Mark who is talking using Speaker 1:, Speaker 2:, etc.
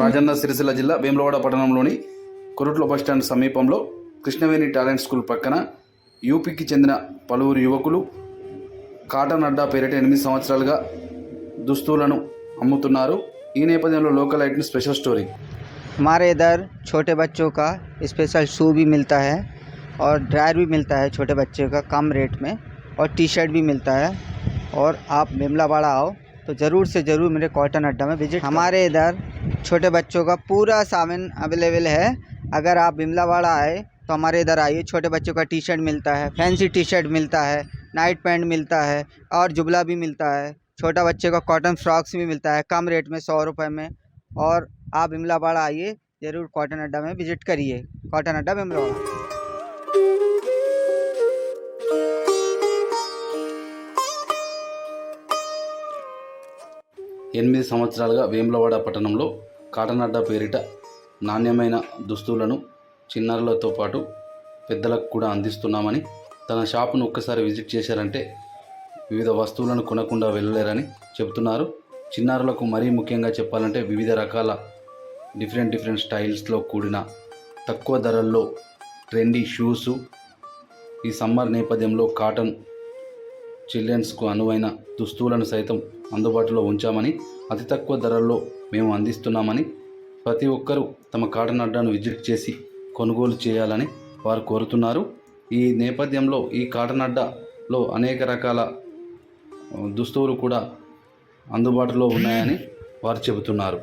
Speaker 1: రాజన్న సిరిసిల్ల జిల్లా వేమలవాడ పట్టణంలోని Koratla bus stand సమీపంలో కృష్ణవేణి టాలెంట్ స్కూల్ పక్కన యూపీ కి చెందిన పలువురు యువకులు కాటన్ అడ్డ పెరట ఎనిమిది సంవత్సరాలుగా దుస్తులను అమ్ముతున్నారు ఈ నేపధ్యంలో లోకల్ ఐటన్స్ స్పెషల్ స్టోరీ
Speaker 2: మారేదర్ छोटे बच्चों का स्पेशल शू भी मिलता है और डायर भी मिलता है छोटे बच्चे का कम रेट में और टी-शर्ट भी मिलता है और आप వేమలవాడ आओ तो जरूर से जरूर मेरे कॉटन अड्डा में विजिट हमारे इधर छोटे बच्चों का पूरा सामान अवेलेबल है अगर आप बिमलावाड़ा आए तो हमारे इधर आइए छोटे बच्चों का टी शर्ट मिलता है फैंसी टी शर्ट मिलता है नाइट पैंट मिलता है और जुबला भी मिलता है छोटा बच्चे का कॉटन फ्रॉक्स भी मिलता है कम रेट में सौ रुपये में और आप बिमलावाड़ा आइए ज़रूर कॉटन अड्डा में विज़िट करिए कॉटन अड्डा बिमलावाड़ा
Speaker 1: ఎనిమిది సంవత్సరాలుగా पटण में కాటన్ అడ్డ పేరిట నాణ్యమైన దుస్తులను చిన్నారులతో పాటు పెద్దలకు కూడా అందిస్తున్నామని తన షాపును ఒక్కసారి విజిట్ చేశారంటే వివిధ వస్తువులను కొనకుండా వెళ్ళలేరని చెబుతున్నారు చిన్నారులకు మరీ ముఖ్యంగా చెప్పాలంటే వివిధ రకాల డిఫరెంట్ డిఫరెంట్ స్టైల్స్లో కూడిన తక్కువ ధరల్లో ట్రెండీ షూసు ఈ సమ్మర్ నేపథ్యంలో కాటన్ చిల్డ్రన్స్కు అనువైన దుస్తువులను సైతం అందుబాటులో ఉంచామని అతి తక్కువ ధరల్లో మేము అందిస్తున్నామని ప్రతి ఒక్కరూ తమ కాటన్ అడ్డాను విజిట్ చేసి కొనుగోలు చేయాలని వారు కోరుతున్నారు ఈ నేపథ్యంలో ఈ కాటన్ అడ్డాలో అనేక రకాల దుస్తువులు కూడా అందుబాటులో ఉన్నాయని వారు చెబుతున్నారు